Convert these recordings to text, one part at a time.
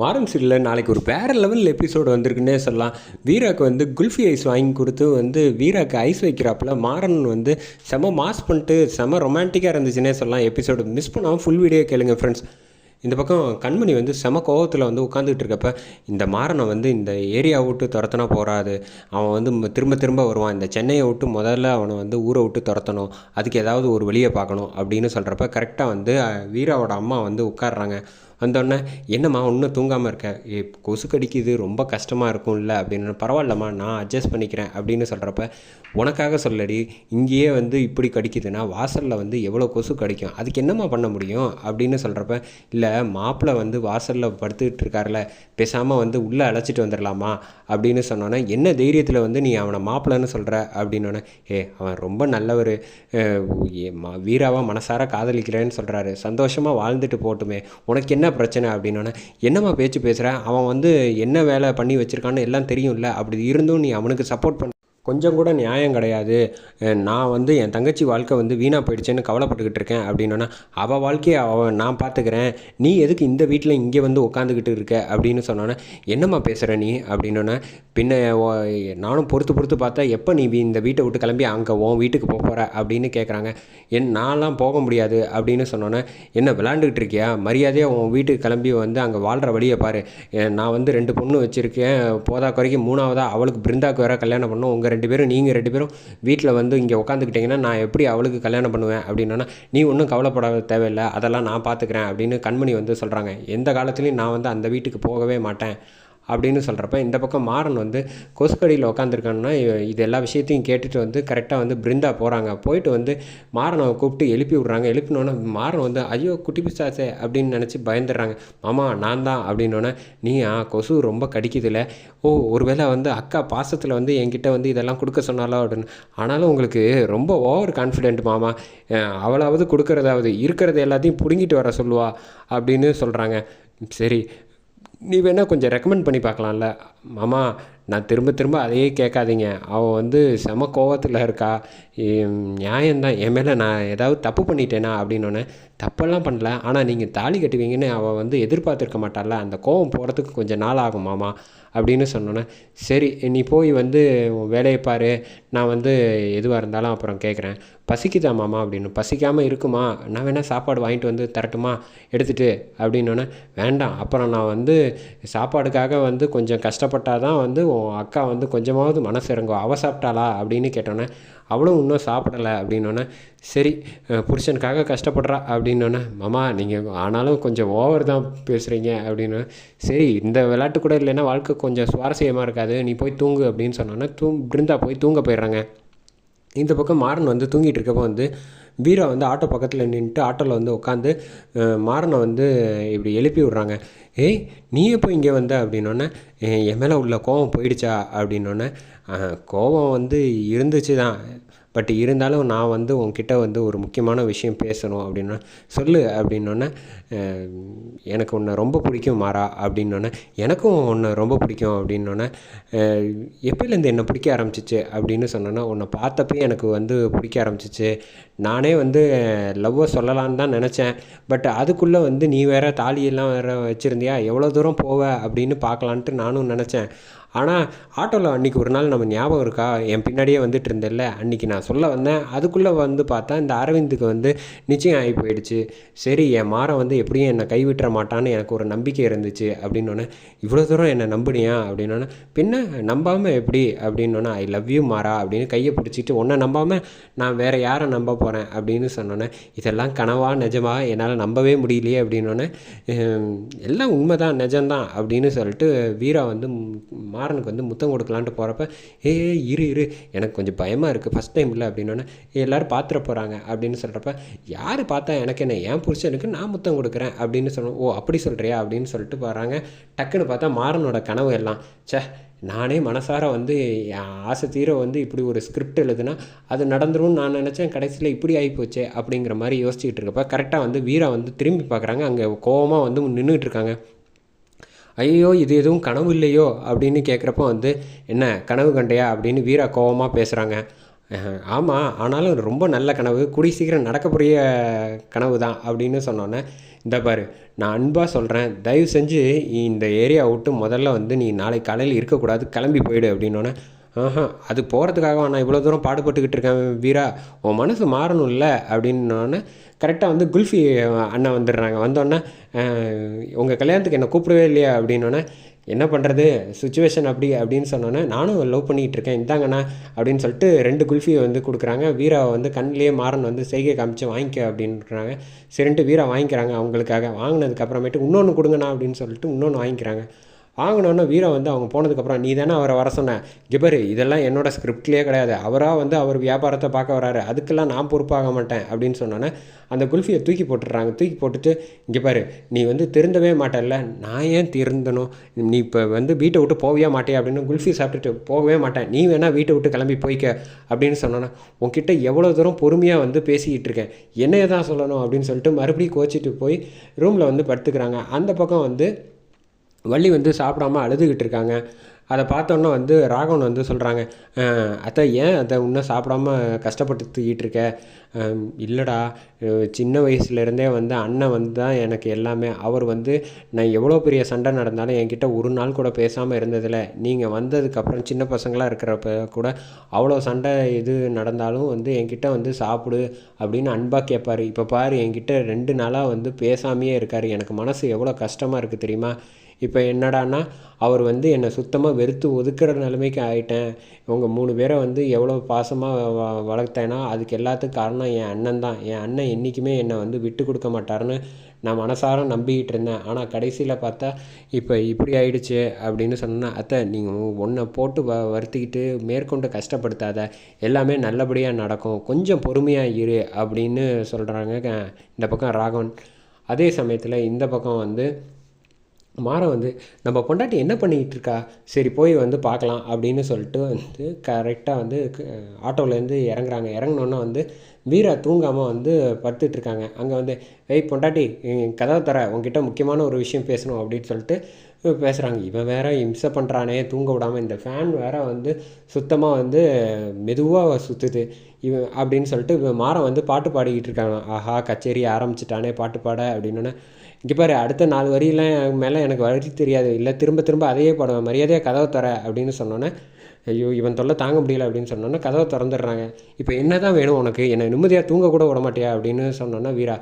மாறன் சீரியலில் நாளைக்கு ஒரு வேறு லெவல் எபிசோடு வந்திருக்குன்னே சொல்லலாம். வீராக்கு வந்து குல்ஃபி ஐஸ் வாங்கி கொடுத்து வந்து வீராக்கு ஐஸ் வைக்கிறாப்புல மாறன் வந்து செம மாஸ் பண்ணிட்டு செம ரொமான்டிக்காக இருந்துச்சுன்னே சொல்லலாம். எபிசோடு மிஸ் பண்ணாமல் ஃபுல் வீடியோ கேளுங்க ஃப்ரெண்ட்ஸ் இந்த பக்கம் கண்மணி வந்து செம கோவத்தில் வந்து உட்காந்துக்கிட்டு இருக்கப்ப இந்த மாறனை வந்து இந்த ஏரியா விட்டு துரத்தினா போகாது அவன் வந்து திரும்ப திரும்ப வருவான். இந்த சென்னையை விட்டு முதல்ல அவனை வந்து ஊரை விட்டு துரத்தணும். அதுக்கு ஏதாவது ஒரு வழியை பார்க்கணும் அப்படின்னு சொல்கிறப்ப கரெக்டாக வந்து வீராவோட அம்மா வந்து உட்காடுறாங்க வந்தோடனே என்னம்மா இன்னும் தூங்காமல் இருக்க? ஏ கொசு கடிக்குது ரொம்ப கஷ்டமாக இருக்கும்ல. அப்படின்னு பரவாயில்லம்மா நான் அட்ஜஸ்ட் பண்ணிக்கிறேன். அப்படின்னு சொல்கிறப்ப உனக்காக சொல்லடி இங்கேயே வந்து இப்படி கடிக்குதுன்னா வாசலில் வந்து எவ்வளோ கொசு கடிக்கும்? அதுக்கு என்னம்மா பண்ண முடியும்? அப்படின்னு சொல்கிறப்ப இல்லை மாப்பிள்ளை வந்து வாசலில் படுத்துக்கிட்டு இருக்கார்ல பேசாமல் வந்து உள்ளே அழைச்சிட்டு வந்துடலாமா அப்படின்னு சொன்னோன்னே என்ன தைரியத்தில் வந்து நீ அவனை மாப்பிள்ளைன்னு சொல்கிற அப்படின்னோடனே ஏ அவன் ரொம்ப நல்லவர். வீராவாக மனசார காதலிக்கிறேன்னு சொல்கிறாரு சந்தோஷமாக வாழ்ந்துட்டு போட்டுமே. உனக்கு என்ன பிரச்சனை அப்படின்னோடனே என்னம்மா பேச்சு பேசுகிற அவன் வந்து என்ன வேலை பண்ணி வச்சுருக்கான்னு எல்லாம் தெரியும்ல அப்படி இருந்தும் நீ அவனுக்கு சப்போர்ட் பண்ண கொஞ்சம் கூட நியாயம் கிடையாது. நான் வந்து என் தங்கச்சி வாழ்க்கை வந்து வீணாக போயிடுச்சேன்னு கவலைப்பட்டுக்கிட்டு இருக்கேன் அப்படின்னோன்னா அவள் வாழ்க்கையை அவன் நான் பார்த்துக்கிறேன். நீ எதுக்கு இந்த வீட்டில் இங்கே வந்து உட்காந்துக்கிட்டு இருக்க அப்படின்னு சொன்னோன்னே என்னம்மா பேசுகிற நீ அப்படின்னோன்னே பின்ன நானும் பொறுத்து பொறுத்து பார்த்தா எப்போ நீ வீ- இந்த வீட்டை விட்டு கிளம்பி அங்கே உன் வீட்டுக்கு போக போகிற அப்படின்னு கேட்குறாங்க என் நான்லாம் போக முடியாது அப்படின்னு சொன்னோன்னே என்ன விளாண்டுக்கிட்டு இருக்கியா? மரியாதையாக உன் வீட்டுக்கு கிளம்பி வந்து அங்கே வாழ்கிற வழியை பாரு. நான் வந்து ரெண்டு பொண்ணு வச்சுருக்கேன். போதா குறைக்கு மூணாவதாக அவளுக்கு பிருந்தாக்கு வேற கல்யாணம் பண்ணும். உங்கள் ரெண்டு பேரும் நீங்கள் ரெண்டு பேரும் வீட்டில் வந்து இங்கே உட்காந்துக்கிட்டிங்கன்னா நான் எப்படி அவளுக்கு கல்யாணம் பண்ணுவேன் அப்படின்னா நீ ஒன்றும் கவலைப்பட தேவையில்லை அதெல்லாம் நான் பார்த்துக்கிறேன் அப்படின்னு கண்மணி வந்து சொல்கிறாங்க எந்த காலத்துலேயும் நான் வந்து அந்த வீட்டுக்கு போகவே மாட்டேன். அப்படின்னு சொல்கிறப்ப இந்த பக்கம் மாறன் வந்து கொசுக்கடியில் உட்காந்துருக்கான்னா இது எல்லா விஷயத்தையும் கேட்டுட்டு வந்து கரெக்டாக வந்து பிருந்தா போகிறாங்க போயிட்டு வந்து மாறனை கூப்பிட்டு எழுப்பி விட்றாங்க. எழுப்பினோன்னே மாறன் வந்து ஐயோ குட்டி பிசாசே அப்படின்னு நினச்சி பயந்துடுறாங்க. மாமா நான் தான் அப்படின்னோடனே நீ ஆ கொசு ரொம்ப கடிக்குதுல. ஓ ஒருவேளை வந்து அக்கா பாசத்தில் வந்து என்கிட்ட வந்து இதெல்லாம் கொடுக்க சொன்னாலோ அப்படின்னு. ஆனாலும் உங்களுக்கு ரொம்ப ஓவர் கான்ஃபிடென்ட் மாமா. அவளாவது கொடுக்கறதாவது இருக்கிறது எல்லாத்தையும் பிடுங்கிட்டு வர சொல்லுவா அப்படின்னு சொல்கிறாங்க சரி நீ வேணால் கொஞ்சம் ரெக்கமெண்ட் பண்ணி பார்க்கலாம்ல. மாமா நான் திரும்ப திரும்ப அதையே கேட்காதீங்க. அவள் வந்து செம கோவத்தில் இருக்கா. நியாயம்தான். என் மேலே நான் ஏதாவது தப்பு பண்ணிட்டேனா அப்படின்னோடனே தப்பெல்லாம் பண்ணல. ஆனால் நீங்கள் தாலி கட்டுவீங்கன்னு அவள் வந்து எதிர்பார்த்துருக்க மாட்டாள்ல. அந்த கோவம் போகிறதுக்கு கொஞ்சம் நாள் ஆகும் மாமா அப்படின்னு சொன்னோன்னே சரி நீ போய் வந்து வேலையை பாரு. நான் வந்து எதுவாக இருந்தாலும் அப்புறம் கேட்குறேன். பசிக்குதா மாமா அப்படின்னு. பசிக்காமல் இருக்குமா? நான் வேணால் சாப்பாடு வாங்கிட்டு வந்து தரட்டுமா? எடுத்துகிட்டு அப்படின்னோடனே வேண்டாம். அப்புறம் நான் வந்து சாப்பாடுக்காக வந்து கொஞ்சம் கஷ்டப்பட்டால் தான் வந்து அக்கா வந்து கொஞ்சமாவது மனசு இறங்கும் அவள் சாப்பிட்டாளா அப்படின்னு கேட்டோன்னே அவளும் இன்னும் சாப்பிடலை அப்படின்னோடனே சரி புருஷனுக்காக கஷ்டப்படுறா அப்படின்னோடனே மாமா நீங்கள் ஆனாலும் கொஞ்சம் ஓவர் தான் பேசுகிறீங்க அப்படின்னு சரி இந்த விளையாட்டு கூட இல்லைன்னா வாழ்க்கை கொஞ்சம் சுவாரஸ்யமாக இருக்காது நீ போய் தூங்கு அப்படின்னு சொன்னோன்னே தூ பிருந்தா போய் தூங்க போயிடுறாங்க. இந்த பக்கம் மாறன் வந்து தூங்கிட்டு இருக்கப்போ வந்து வீரா வந்து ஆட்டோ பக்கத்தில் நின்றுட்டு ஆட்டோவில் வந்து உட்காந்து மாறனை வந்து இப்படி எழுப்பி விட்றாங்க. ஏய் நீ எப்போ இங்கே வந்த? அப்படின்னோடனே என் மேலே உள்ள கோவம் போயிடுச்சா? அப்படின்னோடனே கோவம் வந்து இருந்துச்சு தான் பட் இருந்தாலும் நான் வந்து உன்கிட்ட வந்து ஒரு முக்கியமான விஷயம் பேசணும் அப்படின்னா சொல்லு அப்படின்னோடனே எனக்கு உன்னை ரொம்ப பிடிக்கும் மாறா அப்படின்னோடனே எனக்கும் உன்னை ரொம்ப பிடிக்கும் அப்படின்னோடனே எப்போலேருந்து என்னை பிடிக்க ஆரம்பிச்சிச்சு அப்படின்னு சொன்னோன்னா உன்னை பார்த்தப்பே எனக்கு வந்து பிடிக்க ஆரம்பிச்சிச்சு. நானே வந்து லவ்வை சொல்லலான்னு தான் நினச்சேன். பட் அதுக்குள்ளே வந்து நீ வேறு தாலியெல்லாம் வேறு வச்சுருந்தியா? எவ்வளோ தூரம் போவ அப்படின்னு பார்க்கலான்ட்டு நானும் நினச்சேன். ஆனால் ஆட்டோவில் அன்றைக்கி ஒரு நாள் நம்ம ஞாபகம் இருக்கா? என் பின்னாடியே வந்துட்டு இருந்தேல்ல? அன்றைக்கி நான் சொல்ல வந்தேன். அதுக்குள்ளே வந்து பார்த்தா இந்த அரவிந்துக்கு வந்து நிச்சயம் ஆகி போயிடுச்சு. சரி என் மாறன் வந்து எப்படியும் என்னை கைவிட்டுற மாட்டான்னு எனக்கு ஒரு நம்பிக்கை இருந்துச்சு அப்படின்னோடனே இவ்வளோ தூரம் என்னை நம்புனியா? அப்படின்னோடனே பின்ன நம்பாமல் எப்படி? அப்படின்னோடனே ஐ லவ் யூ மாறா அப்படின்னு கையை பிடிச்சிட்டு உன்னை நம்பாமல் நான் வேறு யாரை நம்ப போகிறேன் அப்படின்னு சொன்னோன்னே இதெல்லாம் கனவா நிஜமாக என்னால் நம்பவே முடியலையே? அப்படின்னோடனே எல்லாம் உண்மைதான் நிஜம்தான் அப்படின்னு சொல்லிட்டு வீரா வந்து மா மாறனுக்கு வந்து முத்தம் கொடுக்கலான்ட்டு போகிறப்ப ஏ இரு இரு எனக்கு கொஞ்சம் பயமாக இருக்குது ஃபஸ்ட் டைம் இல்லை அப்படின்னோடனே எல்லோரும் பார்த்துட போகிறாங்க அப்படின்னு சொல்கிறப்ப யார் பார்த்தா எனக்கு என்ன என் புருஷனுக்கு நான் முத்தம் கொடுக்குறேன் அப்படின்னு சொன்னோம் ஓ அப்படி சொல்கிறியா அப்படின்னு சொல்லிட்டு போகிறாங்க டக்குன்னு பார்த்தா மாறனோட கனவு எல்லாம் ச்சே நானே மனசார வந்து என் ஆசை தீர வந்து இப்படி ஒரு ஸ்கிரிப்ட் எழுதுனா அது நடந்துரும்னு நான் நினச்சேன் கடைசியில் இப்படி ஆகிப்போச்சே அப்படிங்கிற மாதிரி யோசிச்சுக்கிட்டு இருக்கப்ப கரெக்டாக வந்து வீரா வந்து திரும்பி பார்க்குறாங்க அங்கே கோவமாக வந்து நின்றுட்டு இருக்காங்க. ஐயோ இது எதுவும் கனவு இல்லையோ? அப்படின்னு கேட்குறப்ப வந்து என்ன கனவு கண்டையா? அப்படின்னு வீரா கோவமாக பேசுகிறாங்க ஆமாம் ஆனாலும் ரொம்ப நல்ல கனவு கூடிய சீக்கிரம் நடக்கக்கூடிய கனவு தான் அப்படின்னு சொன்னோன்னே இந்த பாரு நான் அன்பாக சொல்கிறேன் தயவு செஞ்சு இந்த ஏரியா விட்டு முதல்ல வந்து நீ நாளை காலையில் இருக்கக்கூடாது கிளம்பி போயிடு அப்படின்னோடனே ஆஹா அது போகிறதுக்காக நான் இவ்வளோ தூரம் பாடுபட்டுக்கிட்டு இருக்கேன் வீரா. உன் மனசு மாறணும்ல அப்படின்னோடனே கரெக்டாக வந்து குல்ஃபி அண்ணன் வந்துடுறாங்க. வந்தோடனே உங்கள் கல்யாணத்துக்கு என்னை கூப்பிடவே இல்லையா அப்படின்னோடனே என்ன பண்ணுறது சுச்சுவேஷன் அப்படி அப்படின்னு சொன்னோன்னே நானும் லவ் பண்ணிகிட்டு இருக்கேன். இந்தாங்கண்ணா அப்படின்னு சொல்லிட்டு ரெண்டு குல்ஃபியை வந்து கொடுக்குறாங்க. வீராவை வந்து கண்ணிலே மாறன் வந்து செய்கை காமிச்சு வாங்கிக்க அப்படின்றாங்க. சரின்ட்டு வீரா வாங்கிக்கிறாங்க அவங்களுக்காக. வாங்கினதுக்கப்புறமேட்டு இன்னொன்று கொடுங்கண்ணா அப்படின்னு சொல்லிட்டு இன்னொன்று வாங்கிக்கிறாங்க. வாங்கினோன்னே வீரம் வந்து அவங்க போனதுக்கப்புறம் நீ தானே அவரை வர சொன்ன? கிபரு இதெல்லாம் என்னோட ஸ்கிரிப்ட்லேயே கிடையாது. அவராக வந்து அவர் வியாபாரத்தை பார்க்க வராரு. அதுக்கெல்லாம் நான் பொறுப்பாக மாட்டேன். அப்படின்னு சொன்னோன்னே அந்த குல்ஃபியை தூக்கி போட்டுடுறாங்க. தூக்கி போட்டுட்டு இங்கே பாரு நீ வந்து திருந்தவே மாட்டேல்ல. நான் ஏன் திருந்தணும்? நீ இப்போ வந்து வீட்டை விட்டு போகவே மாட்டே அப்படின்னு குல்ஃபி சாப்பிட்டுட்டு போகவே மாட்டேன். நீ வேணால் வீட்டை விட்டு கிளம்பி போய்க்க. அப்படின்னு சொன்னோன்னே உன்கிட்ட எவ்வளோ தூரம் பொறுமையாக வந்து பேசிக்கிட்டு இருக்கேன். என்னையே தான் சொல்லணும். அப்படின்னு சொல்லிட்டு மறுபடியும் கோச்சிட்டு போய் ரூமில் வந்து படுத்துக்கிறாங்க. அந்த பக்கம் வந்து வள்ளி வந்து சாப்பிடாம அழுதுகிட்டு இருக்காங்க. அதை பார்த்தோன்னே வந்து ராகவன் வந்து சொல்கிறாங்க அத்தை ஏன் அதை இன்னும் சாப்பிடாம கஷ்டப்பட்டு தூக்கிட்டு இருக்க இல்லைடா சின்ன வயசுலேருந்தே வந்து அண்ணன் வந்து தான் எனக்கு எல்லாமே. அவர் வந்து நான் எவ்வளோ பெரிய சண்டை நடந்தாலும் என்கிட்ட ஒரு நாள் கூட பேசாமல் இருந்ததில்ல. நீங்கள் வந்ததுக்கப்புறம் சின்ன பசங்களாக இருக்கிறப்ப கூட அவ்வளோ சண்டை இது நடந்தாலும் வந்து என்கிட்ட வந்து சாப்பிடு அப்படின்னு அன்பாக கேட்பார். இப்போ பாரு என்கிட்ட ரெண்டு நாளாக வந்து பேசாமையே இருக்கார். எனக்கு மனசு எவ்வளோ கஷ்டமாக இருக்குது தெரியுமா? இப்போ என்னடான்னா அவர் வந்து என்னை சுத்தமாக வெறுத்து ஒதுக்குற நிலைமைக்கு ஆகிட்டேன் இவங்க மூணு பேரை வந்து எவ்வளோ பாசமாக வ வளர்த்தேன்னா அதுக்கு எல்லாத்துக்கும் காரணம் என் அண்ணன் தான். என் அண்ணன் என்றைக்குமே என்னை வந்து விட்டு கொடுக்க மாட்டாருன்னு நான் மனசார நம்பிக்கிட்டு இருந்தேன். ஆனால் கடைசியில் பார்த்தா இப்போ இப்படி ஆயிடுச்சு அப்படின்னு சொன்னால் அத்தை நீங்கள் ஒன்றை போட்டு வ வருத்திக்கிட்டு மேற்கொண்டு கஷ்டப்படுத்தாத. எல்லாமே நல்லபடியாக நடக்கும். கொஞ்சம் பொறுமையாக இரு அப்படின்னு சொல்கிறாங்க இந்த பக்கம் ராகவன். அதே சமயத்தில் இந்த பக்கம் வந்து மாறன் வந்து நம்ம பொண்டாட்டி என்ன பண்ணிக்கிட்டு இருக்கா சரி போய் வந்து பார்க்கலாம் அப்படின்னு சொல்லிட்டு வந்து கரெக்டாக வந்து ஆட்டோவிலேருந்து இறங்குறாங்க. இறங்கினோன்னா வந்து வீரா தூங்காமல் வந்து படுத்துட்ருக்காங்க. அங்கே வந்து ஏய் பொண்டாட்டி கதவை தர உங்ககிட்ட முக்கியமான ஒரு விஷயம் பேசணும் அப்படின்னு சொல்லிட்டு பேசுகிறாங்க இவன் வேற இம்சை பண்ணுறானே தூங்க விடாமல் இந்த ஃபேன் வேற வந்து சுத்தமாக வந்து மெதுவாக சுற்றுது இவன் அப்படின்னு சொல்லிட்டு மாற வந்து பாட்டு பாடிக்கிட்டு இருக்காங்க ஆஹா கச்சேரி ஆரம்பிச்சிட்டானே பாட்டு பாட அப்படின்னோடனே இங்கே பாரு அடுத்த நாலு வரியெல்லாம் மேலே எனக்கு வரி தெரியாது. இல்லை திரும்ப திரும்ப அதையே பாடுவேன் மரியாதையாக கதவை தர அப்படின்னு சொன்னோன்னே ஐயோ இவன் தொல்லை தாங்க முடியல அப்படின்னு சொன்னோன்னே கதவை திறந்துடுறாங்க. இப்போ என்ன தான் வேணும் உனக்கு? என்னை நிம்மதியாக தூங்க கூட விட மாட்டியா? அப்படின்னு சொன்னோன்னா வீரா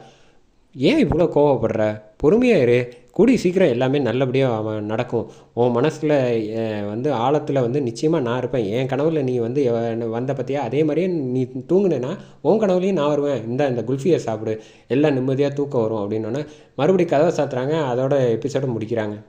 ஏன் இவ்வளோ கோவப்படுற? பொறுமையாக இரு. கூடி சீக்கிரம் எல்லாமே நல்லபடியாக அவன் நடக்கும். உன் மனசில் வந்து ஆழத்தில் வந்து நிச்சயமாக நான் இருப்பேன். என் கனவில் நீ வந்து வந்த பற்றியா அதே மாதிரியே நீ தூங்குனேன்னா உன் கனவுலையும் நான் வருவேன். இந்த இந்த குல்ஃபியை சாப்பிடு. எல்லாம் நிம்மதியாக தூக்கம் வரும் அப்படின்னோடனே மறுபடியும் கதவை சாத்துறாங்க. அதோட எபிசோட முடிக்கிறாங்க.